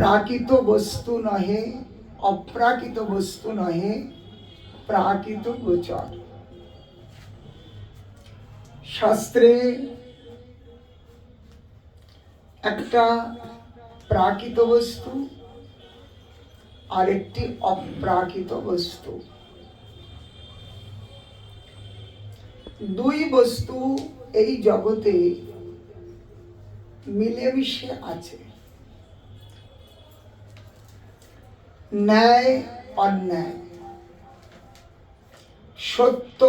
প্রাকৃত বস্তু নহে অপ্রাকৃত বস্তু নহে প্রাকৃত গোচর শাস্ত্রে একটা প্রাকৃত বস্তু আর একটি অপ্রাকৃত বস্তু দুই বস্তু এই জগতে মিলেমিশে আছে ন্যায়, অন্যায়। সত্য,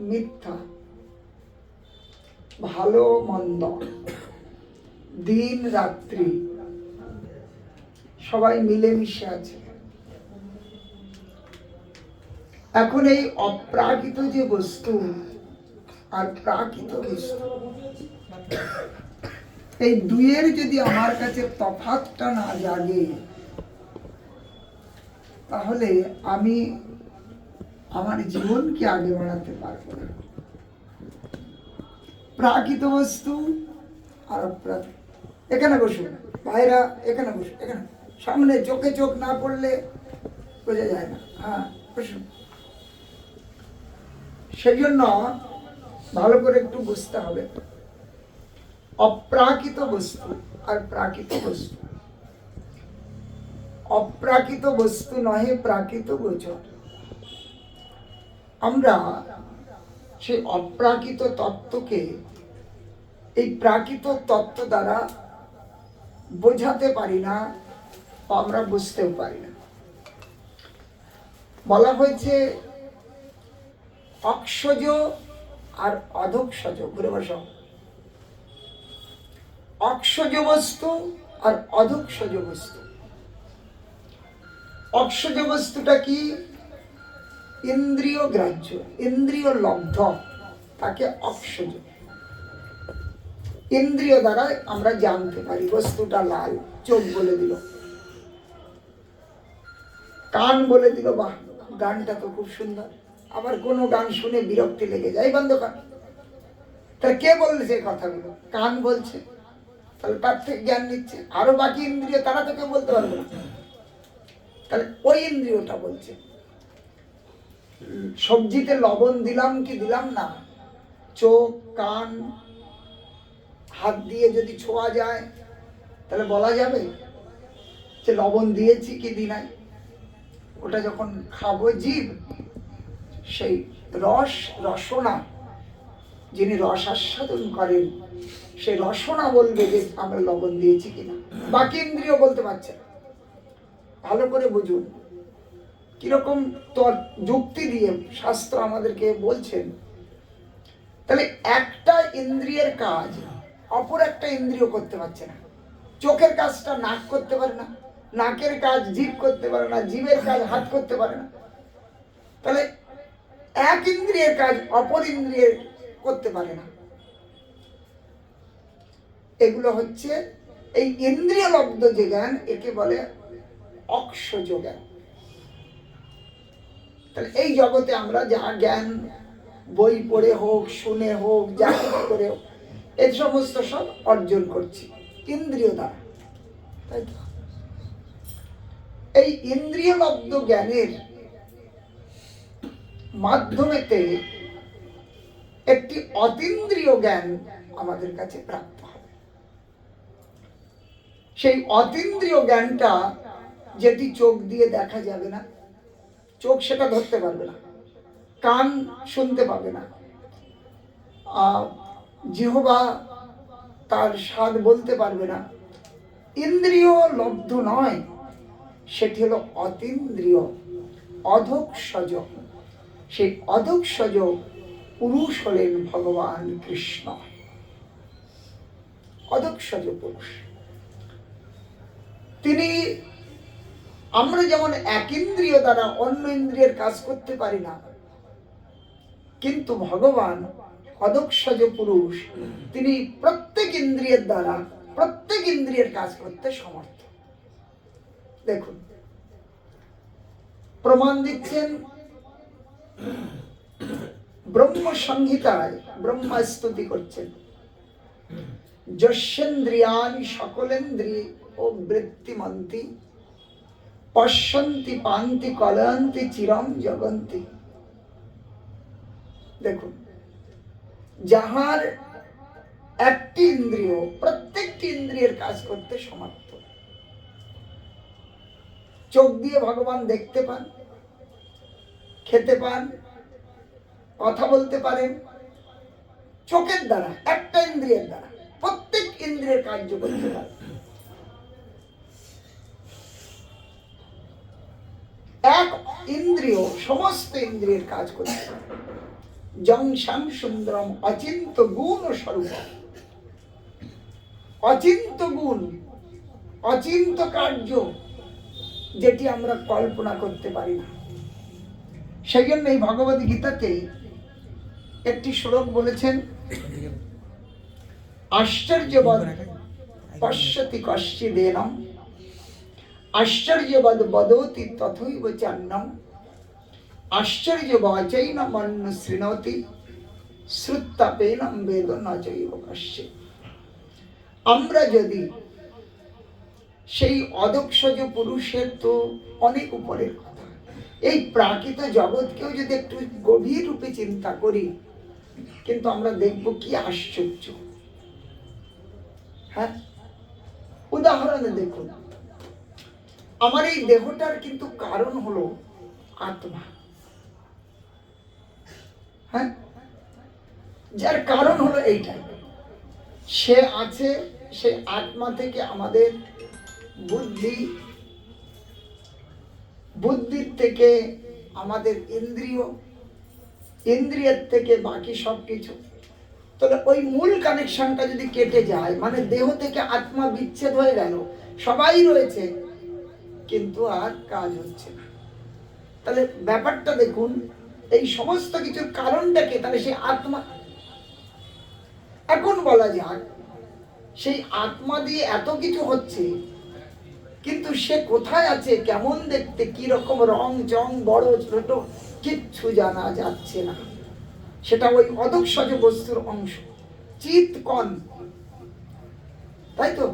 মিথ্যা। ভালো, মন্দ। দিন, রাত্রি। সবাই মিলেমিশে আছে। এখন এই অপ্রাকৃত যে বস্তু আর প্রাকৃত বস্তু, এই দুইয়ের যদি আমার কাছে তফাতটা না জাগে তাহলে আমি আমার জীবনকে আগে বাড়াতে পারব না। প্রাকৃত বস্তু আর অপ্রাকৃত। এখানে বসুন, ভাইরা, এখানে বসুন, এখানে। সামনে চোখে চোখ না পড়লে বোঝা যায় না। হ্যাঁ বসুন। সেই জন্য ভালো করে একটু বুঝতে হবে। অপ্রাকৃত বস্তু আর প্রাকৃত বস্তু। অপ্রাকৃত বস্তু নহে, প্রাকৃত গোচর। আমরা সেই অপ্রাকৃত তত্ত্বকে এই প্রাকৃত তত্ত্ব দ্বারা বোঝাতে পারি না আমরা বুঝতেও পারি না। বলা হয়েছে, অক্ষজ আর অধক্ষজ, ঘুরে বসো। অক্ষজ বস্তু আর অধক্ষজ বস্তু। অক্ষজ বস্তুটা কি? ইন্দ্রিয় গ্রাহ্য, ইন্দ্রিয় লব্ধ, তাকে অক্ষজ ইন্দ্রিয় দ্বারা আমরা জানতে পারি, বস্তুটা লাল, চোখ বলে দিল। কান বলে দিল, বাহ, গানটা তো খুব সুন্দর। আবার কোনো গান শুনে বিরক্তি লেগে যায় বন্ধ কান তাহলে কে বলছে কথাগুলো? কান বলছে। তাহলে তার থেকে জ্ঞান নিচ্ছে। আরও বাকি ইন্দ্রিয় তারা তো কেউ বলতে পারবে না। তাহলে ওই ইন্দ্রিয়টা বলছে। সবজিতে লবণ দিলাম কি দিলাম না? চোখ, কান, হাত দিয়ে যদি ছোঁয়া যায়, তাহলে বলা যাবে যে লবণ দিয়েছি কি দি নাই? ওটা যখন খাব জীব, সেই রস, রসনা, যিনি রস আস্বাদন করেন, সেই রসনা বলবে যে আমরা লবণ দিয়েছি কিনা বাকি ইন্দ্রিয় বলতে পারছে না। ভালো করে বুঝুন। কীরকম তোর যুক্তি দিয়ে শাস্ত্র আমাদেরকে বলছেন। তাহলে একটা ইন্দ্রিয়ের কাজ, অপর একটা ইন্দ্রিয় করতে পারছে না। চোখের কাজটা নাক করতে পারে না, নাকের কাজ জিভ করতে পারে না, জিভের কাজ হাত করতে পারে না। তাহলে এক ইন্দ্রিয়ের কাজ অপর ইন্দ্রিয়ের করতে পারে না। এগুলো হচ্ছে এই ইন্দ্রিয় লব্ধ যে জ্ঞান, একে বলে জ্ঞান তাহলে এই জগতে আমরা যা জ্ঞান, বই পড়ে হোক, শুনে হোক, যা করে হোক এই সমস্ত সব অর্জন করছি, ইন্দ্রিয় দ্বারা। তাই তো? এই ইন্দ্রিয় লব্ধ জ্ঞানের মাধ্যমেতে একটি অতীন্দ্রিয় জ্ঞান আমাদের কাছে প্রাপ্ত হবে সেই অতীন্দ্রিয় জ্ঞানটা যেটি চোখ দিয়ে দেখা যাবে না, চোখ সেটা ধরতে পারবে না, কান শুনতে পাবে না। জিহবা তার স্বাদ বলতে পারবে না। ইন্দ্রিয় লব্ধ নয়, সেটি হলো অতীন্দ্রিয় অধক্ষজ সেই অধক্ষজ পুরুষ হলেন ভগবান কৃষ্ণ। অধক্ষজ পুরুষ। তিনি আমরা যেমন এক ইন্দ্রিয় দ্বারা অন্য ইন্দ্রিয়ের কাজ করতে পারি না, কিন্তু ভগবান অদক্ষজ পুরুষ, তিনি প্রত্যেক ইন্দ্রিয়ের দ্বারা প্রত্যেক ইন্দ্রিয়ের কাজ করতে সমর্থ। দেখুন, প্রমাণ দিচ্ছেন ব্রহ্ম সংহিতায়, ব্রহ্মা স্তুতি করছেন। যশেন্দ্রিয়ানি সকলেন্দ্রি ও বৃত্তিমন্তি পশ্যন্তি পান্তি কলয়ন্তি চিরম জগন্তি। দেখুন, যাহার একটি ইন্দ্রিয় প্রত্যেকটি ইন্দ্রিয়ের কাজ করতে সমর্থ। চোখ দিয়ে ভগবান দেখতে পান, খেতে পান, কথা বলতে পারেন, চোখের দ্বারা, একটা ইন্দ্রিয়ের দ্বারা, প্রত্যেক ইন্দ্রিয়ের কার্য করতে পারেন। এক ইন্দ্রিয়, সমস্ত ইন্দ্রিয়ের কাজ করতে জংশান সুন্দরম অচিন্ত গুণ স্বরূপ। অচিন্ত গুণ, অচিন্ত কার্য, যেটি আমরা কল্পনা করতে পারি না। সেই জন্য এই ভগবত গীতাতেই একটি শ্লোক বলেছেন আশ্চর্যবদ পশ্যতি কশ্চিদেনম। আশ্চর্যবদ বদতি তথৈব চান্নম। আশ্চর্যবাচৈন মন্ন শৃণোতি শ্রুত্তাপেনম বেদ ন চৈব কশ্যে। আমরা যদি সেই অদক্ষজ পুরুষের তো অনেক উপরের কথা। এই প্রাকৃত জগৎকেও যদি একটু গভীর রূপে চিন্তা করি, কিন্তু আমরা দেখব কি আশ্চর্য। হ্যাঁ? উদাহরণে দেখুন। আমার এই দেহটার কিন্তু কারণ হলো আত্মা। হ্যাঁ? যার কারণ হলো এইটাই। সে আছে, সে আত্মা থেকে আমাদের বুদ্ধি, বুদ্ধির থেকে আমাদের ইন্দ্রিয়, ইন্দ্রিয়ের থেকে বাকি সব কিছু তাহলে ওই মূল কানেকশনটা যদি কেটে যায় মানে দেহ থেকে আত্মা বিচ্ছেদ হয়ে গেল, সবাই রয়েছে কিন্তু আর কাজ হচ্ছে না। তাহলে ব্যাপারটা দেখুন, এই সমস্ত কিছুর কারণটাকে তাহলে সেই আত্মা, এখন বলা যাক, সেই আত্মা দিয়ে এত কিছু হচ্ছে, কিন্তু সে কোথায় আছে, কেমন দেখতে কি রকম রং, জং, বড়, ছোট, কিচ্ছু জানা যাচ্ছে না। সেটা ওই অদক্ষজ বস্তুর অংশ চিত কন তাই তো?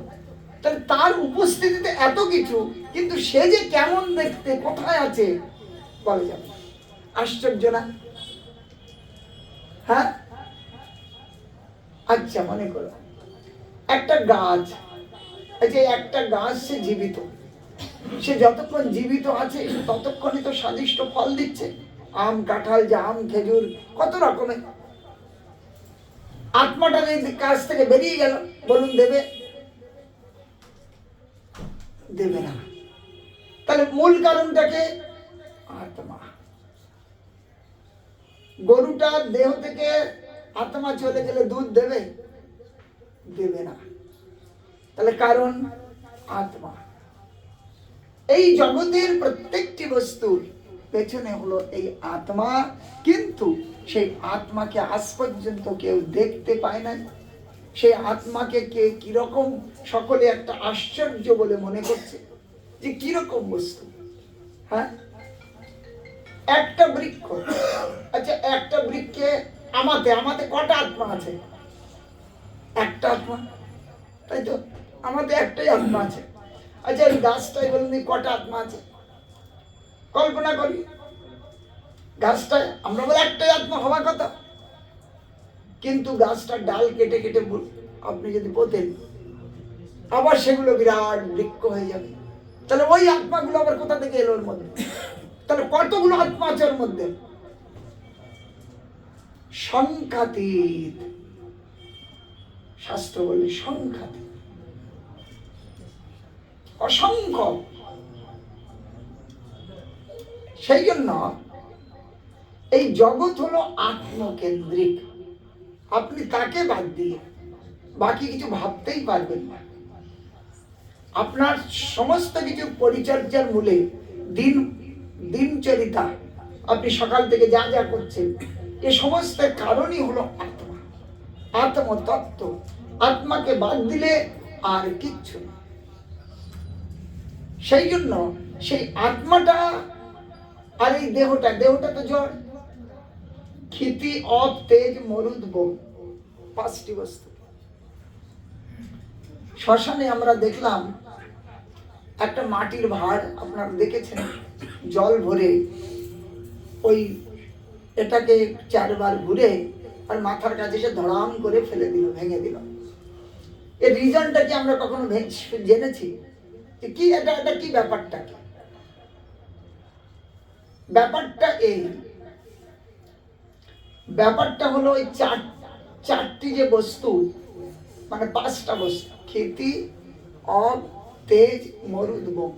তাহলে তার উপস্থিতিতে এত কিছু, কিন্তু সে যে কেমন দেখতে, কোথায় আছে, বলা যাবে আশ্চর্য না? হ্যাঁ? আচ্ছা মনে করো। একটা গাছ যে একটা গাছ সে জীবিত। সে যতক্ষণ জীবিত আছে, ততক্ষণই তো স্বাদিষ্ট ফল দিচ্ছে। আম, কাঁঠাল, জাম, খেজুর, কত রকমের। আত্মাটা কাছ থেকে বেরিয়ে গেল, বলুন দেবে। দেবে না। তাহলে মূল কারণটাকে আত্মা। গরুটা দেহ থেকে আত্মা চলে গেলে দুধ দেবে? দেবে না। তাহলে কারণ আত্মা। এই জগতের প্রত্যেকটি বস্তুর পেছনে হলো এই আত্মা, কিন্তু সেই আত্মাকে আজ পর্যন্ত কেউ দেখতে পায় না সেই আত্মাকে কে কীরকম সকলে একটা আশ্চর্য বলে মনে করছে যে কীরকম বস্তু হ্যাঁ? একটা বৃক্ষ আচ্ছা একটা বৃক্ষে আমাতে আমাতে কটা আত্মা আছে? একটা আত্মা, তাই তো? আমাদের একটাই আত্মা আছে। আচ্ছা এই গাছটাই বলুন কটা আত্মা আছে? কল্পনা করি, গাছটায় আমরা বলে একটাই আত্মা হওয়ার কথা। কিন্তু গাছটার ডাল কেটে কেটে আপনি যদি পোতেন। আবার সেগুলো বিরাট বৃক্ষ হয়ে যাবে। তাহলে ওই আত্মাগুলো আবার কোথা থেকে এলো ওর মধ্যে? তাহলে কতগুলো আত্মা আছে ওর মধ্যে? সংখ্যাতীত। শাস্ত্র বলে সংখ্যাতীত। অসংখ্য। সেই জন্য এই জগৎ হলো আত্মকেন্দ্রিক। আপনি তাকে বাদ দিয়ে বাকি কিছু ভাবতেই পারবেন না। আপনার সমস্ত কিছু পরিচর্যার মূলে দিন, দিনচরিতা, আপনি সকাল থেকে যা যা করছেন, এ সমস্ত কারণই হলো আত্মা। আত্মতত্ত্ব। আত্মাকে বাদ দিলে আর কিচ্ছু না। সেই জন্য সেই আত্মাটা আর এই দেহটা দেহটা তো জড়। ক্ষিতি, অপ, তেজ, মরুদ, বোম, পাঁচটি বস্তু। শ্মশানে আমরা দেখলাম একটা মাটির ভাঁড় আপনারা দেখেছেন, জল ভরে ওই এটাকে চারবার ঘুরে আর মাথার কাছে সে ধরাম করে ফেলে দিল, ভেঙে দিল। এর রিজনটা কি আমরা কখনো জেনেছি? যে কি এটা এটা কি ব্যাপারটা ব্যাপারটা এই। ব্যাপারটা হলো ওই চার চারটি যে বস্তু মানে পাঁচটা বস্তু খেতি অব তেজ মরুদ বোম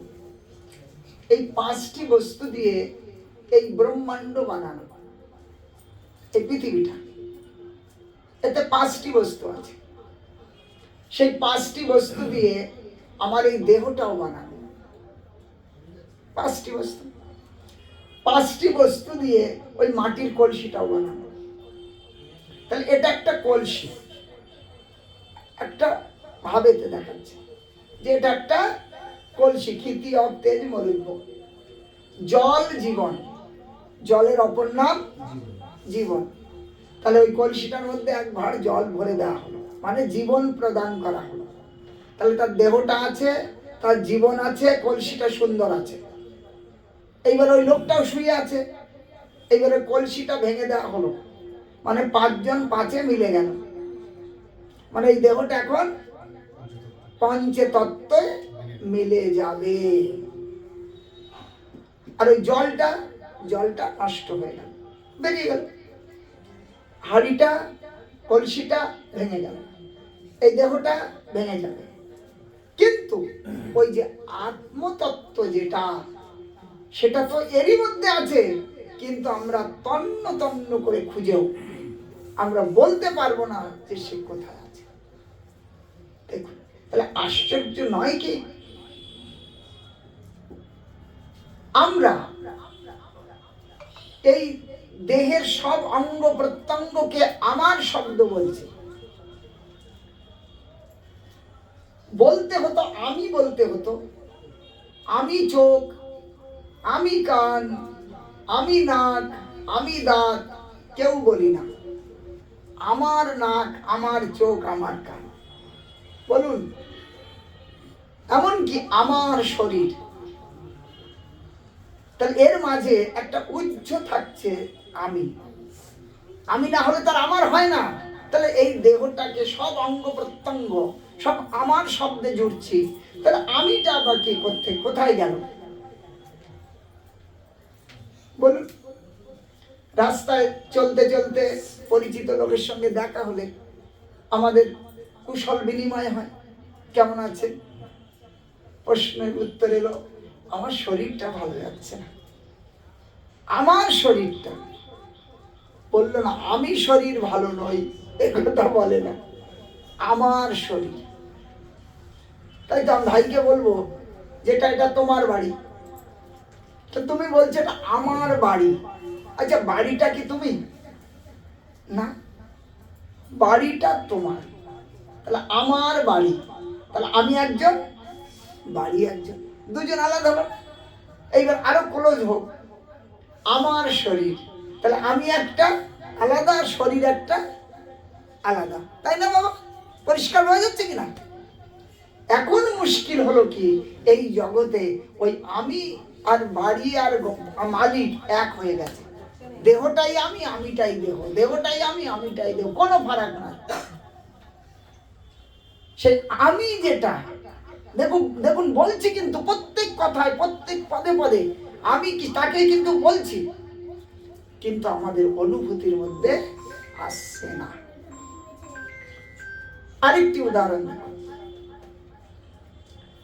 এই পাঁচটি বস্তু দিয়ে এই ব্রহ্মাণ্ড বানানো। এই পৃথিবীটা। এতে পাঁচটি বস্তু আছে। সেই পাঁচটি বস্তু দিয়ে আমার এই দেহটাও বানানো। পাঁচটি বস্তু। পাঁচটি বস্তু দিয়ে ওই মাটির কলসিটাও বানানো। তাহলে এটা একটা কলসি। একটা ভাবেতে দেখাচ্ছে। যে এটা একটা কলসি ক্ষিতি অব তেজ মরুদ্ভ জল জীবন। জলের অপর নাম জীবন। তাহলে ওই কলসিটার মধ্যে এক ভাঁড় জল ভরে দেওয়া হলো। মানে জীবন প্রদান করা হলো। তাহলে তার দেহটা আছে, তার জীবন আছে, কলসিটা সুন্দর আছে। এইবার ওই লোকটাও শুয়ে আছে। এইবারে কলসিটা ভেঙে দেওয়া হলো। মানে পাঁচজন পাঁচে মিলে গেল। মানে এই দেহটা এখন পঞ্চে তত্ত্বে মিলে যাবে। আর ওই জলটা জলটা নষ্ট হয়ে গেল, বেরিয়ে গেল। হাড়িটা, কলসিটা ভেঙে গেল, এই দেহটা ভেঙে যাবে। কিন্তু ওই যে আত্মতত্ত্ব যেটা, সেটা তো এরই মধ্যে আছে, কিন্তু আমরা তন্ন তন্ন করে খুঁজেও আমরা বলতে পারব না যে সে কোথায়। তাহলে আশ্চর্য নয় কি? আমরা এই দেহের সব অঙ্গ প্রত্যঙ্গকে আমার শব্দ বলছি। বলতে হতো, আমি বলতে হতো। আমি চোখ, আমি কান, আমি নাক, আমি দাঁত, কেউ বলি না। আমার নাক, আমার চোখ, আমার কান। বলুন, এমনকি আমার শরীর, তাহলে এর মাঝে একটা উচ্চ থাকছে আমি। আমি না হলে তার আমার হয় না। তাহলে এই দেহটাকে সব অঙ্গ প্রত্যঙ্গ, সব আমার শব্দে জুড়ছি। তাহলে আমিটা আবার কি করতে কোথায় গেল? বলুন, রাস্তায় চলতে চলতে পরিচিত লোকের সঙ্গে দেখা হলে আমাদের কুশল বিনিময় হয়। কেমন আছে? প্রশ্নের উত্তর এলো, আমার শরীরটা ভালো যাচ্ছে না। আমার শরীরটা। বলল, না, আমি শরীর ভালো নই, এ কথা বলে না। আমার শরীর। তাই তো আমি ভাইকে বলব, যেটা, এটা তোমার বাড়ি। তো তুমি বলছো, এটা আমার বাড়ি। আচ্ছা বাড়িটা কি তুমি? না, বাড়িটা তোমার। তাহলে আমার বাড়ি, তাহলে আমি একজন, বাড়ি একজন, দুজন আলাদা হলো এইবার আরও ক্লোজ হোক, আমার শরীর, তাহলে আমি একটা আলাদা আর শরীর একটা আলাদা। তাই না বাবা? পরিষ্কার হয়ে যাচ্ছে কিনা? এখন মুশকিল হলো কি? এই জগতে ওই আমি আর বাড়ি আর মালিক এক হয়ে গেছে। দেহটাই আমি, আমিটাই দেহ। দেহটাই আমি, আমিটাই দেহ। কোনো ফারাক নাই। সেই আমি যেটা। দেখুন দেখুন, বলছি কিন্তু প্রত্যেক কথায়, প্রত্যেক পদে পদে আমি কি, তাকে কিন্তু বলছি। কিন্তু আমাদের অনুভূতির মধ্যে আসছে না। আরেকটি উদাহরণ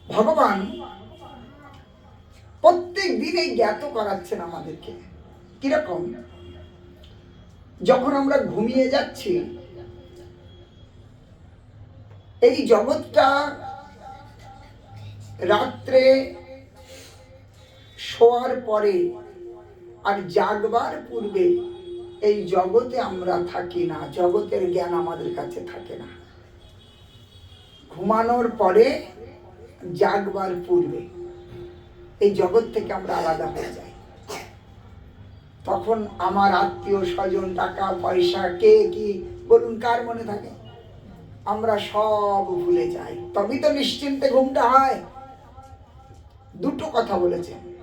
ভগবান প্রত্যেক দিনেই জ্ঞাত করাচ্ছেন আমাদেরকে। কীরকম? যখন আমরা ঘুমিয়ে যাচ্ছি এই জগৎটা রাত্রে শোয়ার পরে আর জাগবার পূর্বে এই জগতে আমরা থাকি না, জগতের জ্ঞান আমাদের কাছে থাকে না। ঘুমানোর পরে, জাগবার পূর্বে এই জগৎ থেকে আমরা আলাদা হয়ে যাই। তখন আমার আত্মীয় স্বজন, টাকা, পয়সা, কে, কি, বলুন কার মনে থাকে? আমরা সব ভুলে যাই। তবেই তো নিশ্চিন্তে ঘুমটা হয়। দুটো কথা বলেছেন।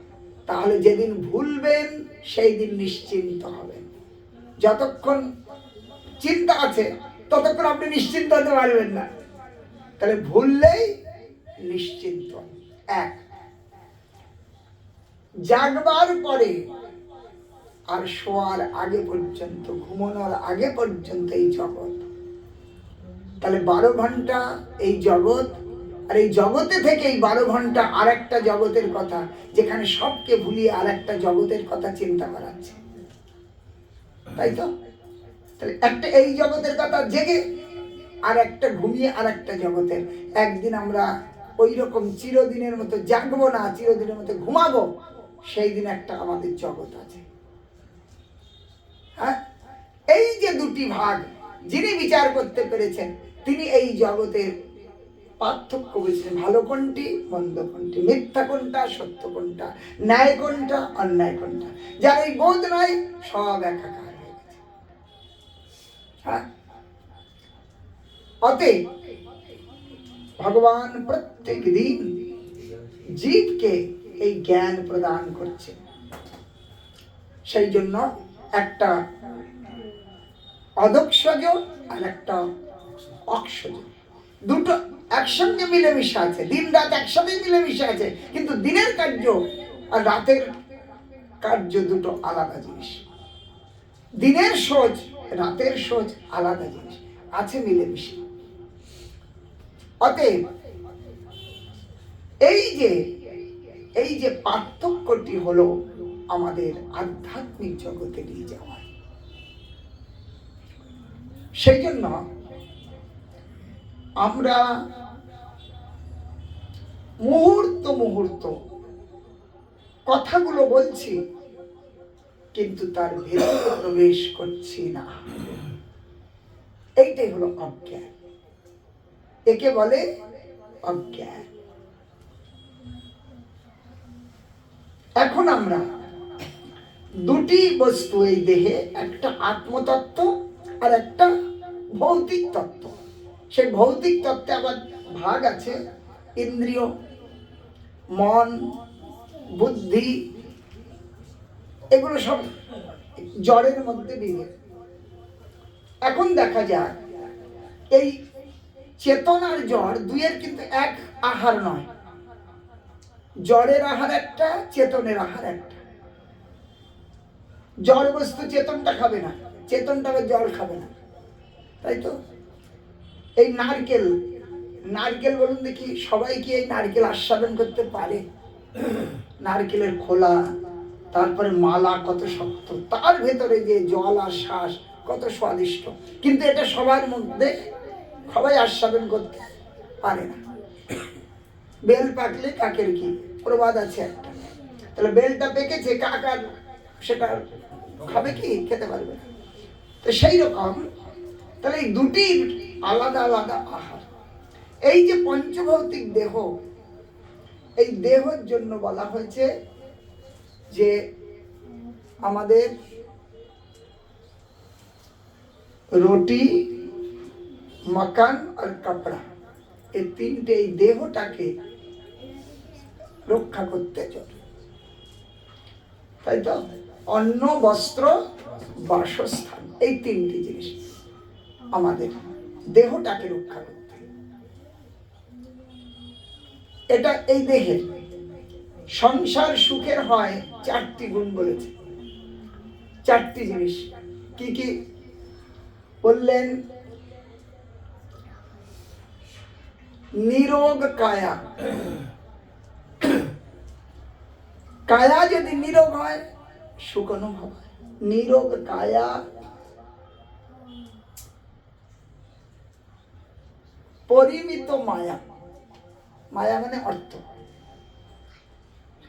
তাহলে যেদিন ভুলবেন সেই দিন নিশ্চিন্ত হবেন। যতক্ষণ চিন্তা আছে, ততক্ষণ আপনি নিশ্চিন্ত হতে পারবেন না। তাহলে ভুললেই নিশ্চিন্ত। এক, জাগবার পরে আর শোয়ার আগে পর্যন্ত, ঘুমানোর আগে পর্যন্ত এই জগৎ। তাহলে বারো ঘণ্টা এই জগৎ, আর এই জগতে থেকে এই বারো ঘণ্টা আর একটা জগতের কথা, যেখানে সবকে ভুলিয়ে আর একটা জগতের কথা চিন্তা করাচ্ছে তাই তো? তাহলে একটা এই জগতের কথা জেগে আর একটা ঘুমিয়ে আর একটা জগতের। একদিন আমরা ওই রকম চিরদিনের মতো জাগবো না, চিরদিনের মতো ঘুমাবো, সেই দিন একটা আমাদের জগৎ আছে। হ্যাঁ? এই যে দুটি ভাগ, যিনি বিচার করতে পেরেছেন তিনি এই জগতের পার্থক্য বুঝছেন ভালো কোনটি, মন্দ কোনটি, মিথ্যা কোনটা, সত্য কোনটা, ন্যায় কোনটা, অন্যায় কোনটা। যার এই বোধ নাই, সব একাকার হয়ে গেছে। হ্যাঁ? অতএব ভগবান প্রত্যেক দিন জীবকে এই জ্ঞান প্রদান করছে। সেই জন্য একটা অদক্ষজ আর একটা অক্ষজ দুটো একসঙ্গে মিলেমিশে আছে। দিন রাত একসাথে মিলেমিশে আছে। কিন্তু দিনের কার্য আর রাতের কার্য দুটো আলাদা জিনিস। দিনের সোচ, রাতের সোচ আলাদা জিনিস। আছে মিলেমিশে। অতএব এই যে এই যে পার্থক্যটি হলো আমাদের আধ্যাত্মিক জগতে নিয়ে যাওয়া সেই জন্য আমরা মুহূর্ত মুহূর্ত কথাগুলো বলছি, কিন্তু তার ভেতরে প্রবেশ করছি না। এইটাই হলো অজ্ঞান। একে বলে অজ্ঞান। এখন আমরা দুটি বস্তু, এই দেহে, একটা আত্মতত্ত্ব আর একটা ভৌতিক তত্ত্ব। সেই ভৌতিক তত্ত্বে আবার ভাগ আছে। ইন্দ্রিয়, মন, বুদ্ধি, এগুলো সব জড়ের মধ্যে বিভেদ। এখন দেখা যায় এই চেতনার জ্বর দুইয়ের কিন্তু এক আহার নয়। জড়ের আহার একটা, চেতনের আহার একটা। জড় বস্তু চেতনটা খাবে না, চেতনটা জল খাবে না। তাই তো? এই নারকেল নারকেল বলুন দেখি, সবাই কি এই নারকেল আস্বাদন করতে পারে? নারকেলের খোলা, তারপরে মালা কত শক্ত, তার ভেতরে যে জল আর শ্বাস কত স্বাদিষ্ট। কিন্তু এটা সবার মধ্যে সবাই আস্বাদন করতে পারে না। বেল পাকলে কাকের কি প্রবাদ আছে একটা? তাহলে বেলটা পেকেছে কাকার, সেটা খাবে কি? খেতে পারবে না। তো সেই রকম তাহলে এই দুটি আলাদা আলাদা আহার। এই যে পঞ্চভৌতিক দেহ, এই দেহর জন্য বলা হয়েছে যে আমাদের রুটি মকান আর কাপড়া, এই তিনটে এই দেহটাকে রক্ষা করতে চলে। তাই তো? অন্ন, বস্ত্র, বাসস্থান, এই তিনটি জিনিস আমাদের দেহটাকে রক্ষা করতে। এটা এই দেহের। সংসার সুখের হয় চারটি গুণ বলেছে। চারটি জিনিস। কি কি? বললেন, নিরোগ কায়া। কায়া যদি নিরোগ হয়, সুখ অনুভব হয়। নিরোগ কায়া পরিমিত মায়া মায়া মানে অর্থ।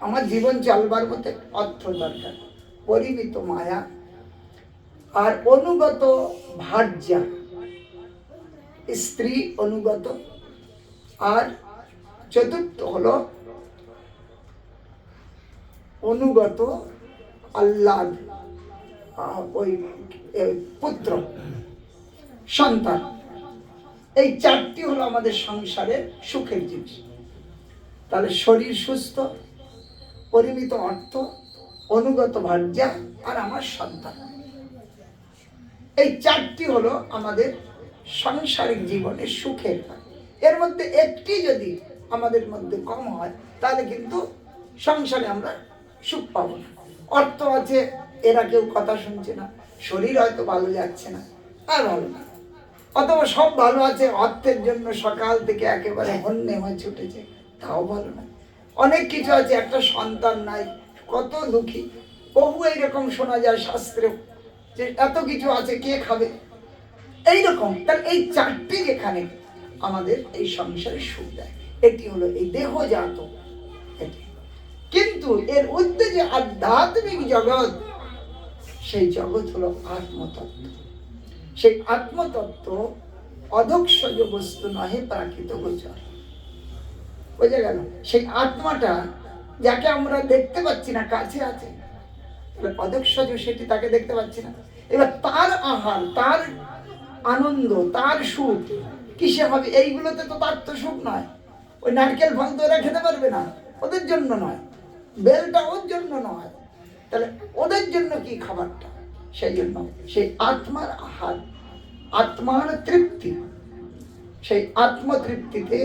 আমার জীবন চলবার মতে অর্থ দরকার। পরিমিত মায়া আর অনুগত ভার্যা। স্ত্রী অনুগত। আর চতুর্থ হলো অনুগত আল্লাদ আহ, ওই পুত্র। সন্তান। এই চারটি হলো আমাদের সংসারের সুখের জিনিস। তাহলে শরীর সুস্থ, পরিমিত অর্থ, অনুগত ভার্যা আর আমার সন্তান। এই চারটি হলো আমাদের সাংসারিক জীবনের সুখের এর মধ্যে একটি যদি আমাদের মধ্যে কম হয়, তাহলে কিন্তু সংসারে আমরা সুখ পাবো না। অর্থ আছে, এরা কেউ কথা শুনছে না, শরীর হয়তো ভালো যাচ্ছে না, আর ভালো না। অথবা সব ভালো আছে, অর্থের জন্য সকাল থেকে একেবারে হন্যে হয়ে ছুটেছে, তাও ভালো না। অনেক কিছু আছে, একটা সন্তান নাই, কত দুঃখী। বহু এইরকম শোনা যায় শাস্ত্রে যে এত কিছু আছে, কে খাবে? এইরকম তাহলে এই চারটি যেখানে আমাদের এই সংসারে সুখ দেয়, এটি হলো এই দেহজাত এটি। কিন্তু এর ঊর্ধ্বে যে আধ্যাত্মিক জগৎ, সেই জগৎ হলো আত্মতত্ত্ব। সেই আত্মতত্ত্ব অধক্ষজ বস্তু নহে প্রাকৃত গোচর। বোঝা গেল? সেই আত্মাটা যাকে আমরা দেখতে পাচ্ছি না, কাছে আছে অধক্ষজ সেটি তাকে দেখতে পাচ্ছি না। এবার তার আহার, তার আনন্দ, তার সুখ, কিসে হবে? এইগুলোতে তো তার তো সুখ নয়। ওই নারকেল ফল তো ওরা খেতে পারবে না, ওদের জন্য নয়। বেলটা ওর জন্য নয়। তাহলে ওদের জন্য কি খাবারটা? সেই জন্য সেই আত্মার আহার আত্মার তৃপ্তি সেই আত্মতৃপ্তিতে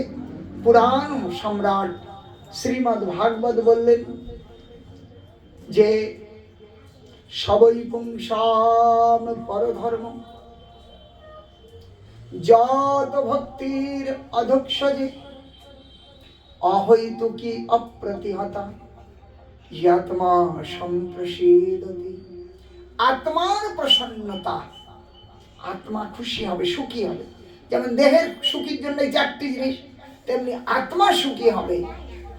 পুরাণ সম্রাট শ্রীমৎ ভাগবত বললেন যে সবই পুংসাম পরধর্ম যত ভক্তির অধক্ষজে অহৈতুকি অপ্রতিহতা আত্মা সম্প্রসিদতি আত্মার প্রসন্নতা। আত্মা খুশি হবে, সুখী হবে। যেমন দেহের সুখীর জন্য চারটি জিনিস, তেমনি আত্মা সুখী হবে।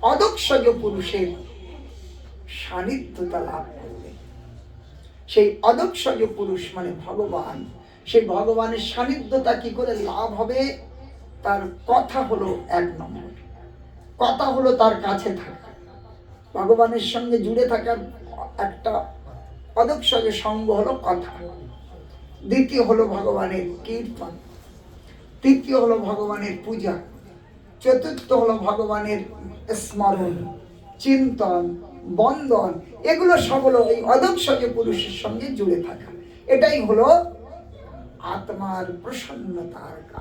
অদক্ষজ পুরুষের সান্নিধ্যতা লাভ করবে। সেই অদক্ষজ পুরুষ মানে ভগবান। সেই ভগবানের সান্নিধ্যতা কি করে লাভ হবে? তার কথা হলো এক নম্বর। কথা হলো তার কাছে থাকা। ভগবানের সঙ্গে জুড়ে থাকার একটা অদক্ষজ সঙ্গ হলো কথা। দ্বিতীয় হলো ভগবানের কীর্তন। তৃতীয় হলো ভগবানের পূজা। চতুর্থ হলো ভগবানের স্মরণ, চিন্তন, বন্দন। এগুলো সব হলো এই অদক্ষজ পুরুষের সঙ্গে জুড়ে থাকা। এটাই হলো আত্মার প্রসন্নতার কাজ